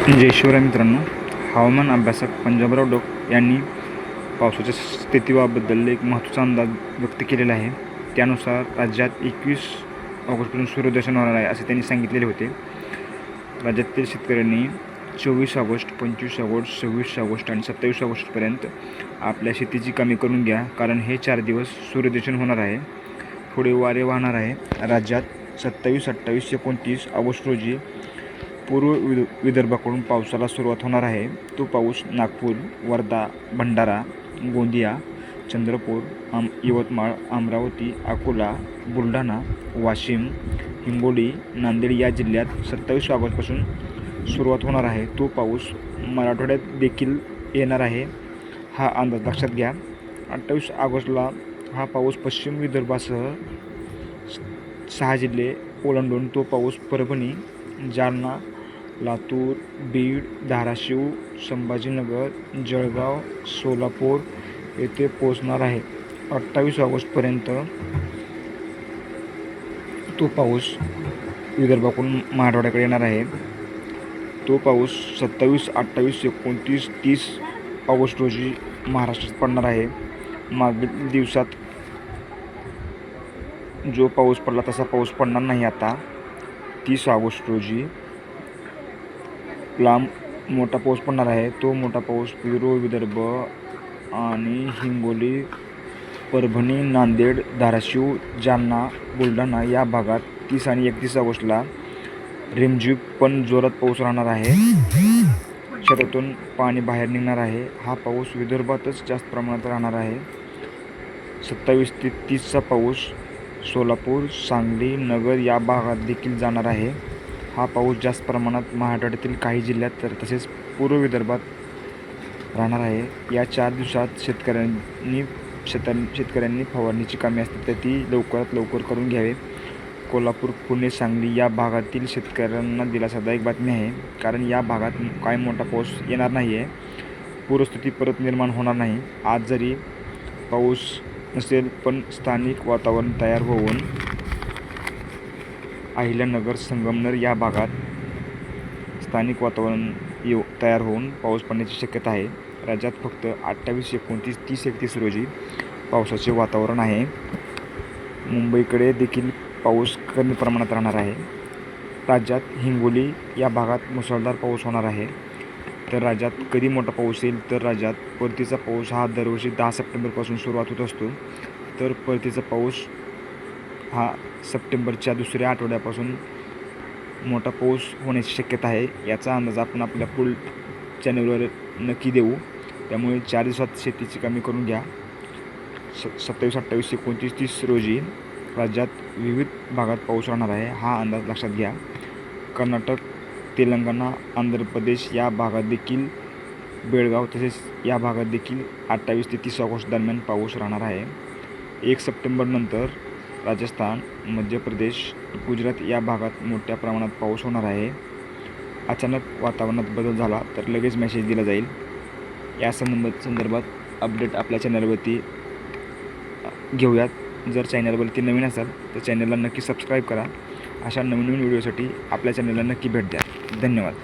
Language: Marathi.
जय शिवराय मित्रांनो. हवामान अभ्यासक पंजाबराव डोक यांनी पावसाच्या स्थितीबाबद्दल एक महत्त्वाचा अंदाज व्यक्त केलेला आहे. त्यानुसार राज्यात एकवीस ऑगस्टपासून सूर्यदर्शन होणार आहे असे त्यांनी सांगितलेले होते. राज्यातील शेतकऱ्यांनी चोवीस ऑगस्ट पंचवीस ऑगस्ट सव्वीस ऑगस्ट आणि सत्तावीस ऑगस्टपर्यंत आपल्या शेतीची कामे करून घ्या कारण हे चार दिवस सूर्यदर्शन होणार आहे. थोडे वारे वाहणार आहे. राज्यात सत्तावीस अठ्ठावीस एकोणतीस ऑगस्ट रोजी पूर्व विद विदर्भाकडून पावसाला सुरुवात होणार आहे. तो पाऊस नागपूर वर्धा भंडारा गोंदिया चंद्रपूर आम यवतमाळ अमरावती अकोला बुलढाणा वाशिम हिंगोली नांदेड या जिल्ह्यात सत्तावीस ऑगस्टपासून सुरुवात होणार आहे. तो पाऊस मराठवाड्यात देखील येणार आहे. हा अंदाज लक्षात घ्या. अठ्ठावीस ऑगस्टला हा पाऊस पश्चिम विदर्भासह सहा जिल्हे ओलांडून तो पाऊस परभणी जालना लातूर बीड धाराशिव संभाजीनगर जळगाव सोलापूर येथे पोचणार आहे. अठ्ठावीस ऑगस्टपर्यंत तो पाऊस विदर्भाकडून मराठवाड्याकडे येणार आहे. तो पाऊस सत्तावीस अठ्ठावीस एकोणतीस तीस ऑगस्ट रोजी महाराष्ट्रात पडणार आहे. मागील दिवसात जो पाऊस पडला तसा पाऊस पडणार नाही आता. तीस ऑगस्ट रोजी लांब मोठा पाऊस पडणार आहे. तो मोठा पाऊस पूर्व विदर्भ आणि हिंगोली परभणी नांदेड धाराशिव जालना बुलढाणा या भागात तीस आणि एकतीस ऑगस्टला रिमझिम पण जोरात पाऊस राहणार आहे. शेतातून पाणी बाहेर निघणार आहे. हा पाऊस विदर्भातच जास्त प्रमाणात राहणार आहे. सत्तावीस ते तीसचा पाऊस सोलापूर सांगली नगर या भागात देखील जाणार आहे. हा पाऊस जास्त प्रमाणात महाराष्ट्रातील काही जिल्ह्यात तर तसेच पूर्व विदर्भात राहणार आहे. या चार दिवसात शेतकऱ्यांनी शेतां शेतकऱ्यांनी फवारणीची कामे असतात तर ती लवकरात लवकर करून घ्यावे. कोल्हापूर पुणे सांगली या भागातील शेतकऱ्यांना दिलासादायक बातमी आहे. कारण या भागात काय मोठा पाऊस येणार नाही आहे पूरस्थिती परत निर्माण होणार नाही. आज जरी पाऊस नसेल पण स्थानिक वातावरण तयार होऊन अहिल्यानगर संगमनेर या भागात स्थानिक वातावरण येऊ तयार होऊन पाऊस पडण्याची शक्यता आहे. राज्यात फक्त अठ्ठावीस एकोणतीस तीस एकतीस रोजी पावसाचे वातावरण आहे. मुंबईकडे देखील पाऊस कमी प्रमाणात राहणार आहे. राज्यात हिंगोली या भागात मुसळधार पाऊस होणार आहे. तर राज्यात कधी मोठा पाऊस येईल? तर राज्यात परतीचा पाऊस हा दरवर्षी दहा सप्टेंबरपासून सुरुवात होत असतो. तर परतीचा पाऊस हा सप्टेंबरच्या दुसऱ्या आठवड्यापासून मोठा पाऊस होण्याची शक्यता आहे. याचा अंदाज आपण आपल्या पुढ चॅनलवर नक्की देऊ. त्यामुळे चार दिवसात शेतीची कामे करून घ्या. स सत्तावीस अठ्ठावीस एकोणतीस तीस रोजी राज्यात विविध भागात पाऊस राहणार आहे हा अंदाज लक्षात घ्या. कर्नाटक तेलंगणा आंध्र प्रदेश या भागात देखील बेळगाव तसेच या भागात देखील अठ्ठावीस ते तीस ऑगस्ट दरम्यान पाऊस राहणार आहे. एक सप्टेंबरनंतर राजस्थान मध्य प्रदेश गुजरात या भागात मोठ्या प्रमाणात पाऊस होणार आहे. अचानक वातावरणात बदल झाला तर लगेच मेसेज दिला जाईल. या संबंध संदर्भात अपडेट आपल्या चॅनलवरती घेऊयात. जर चॅनलवरती नवीन असाल तर चॅनलला नक्की सबस्क्राईब करा. अशा नवीन नवीन व्हिडिओसाठी आपल्या चॅनलला नक्की भेट द्या. धन्यवाद.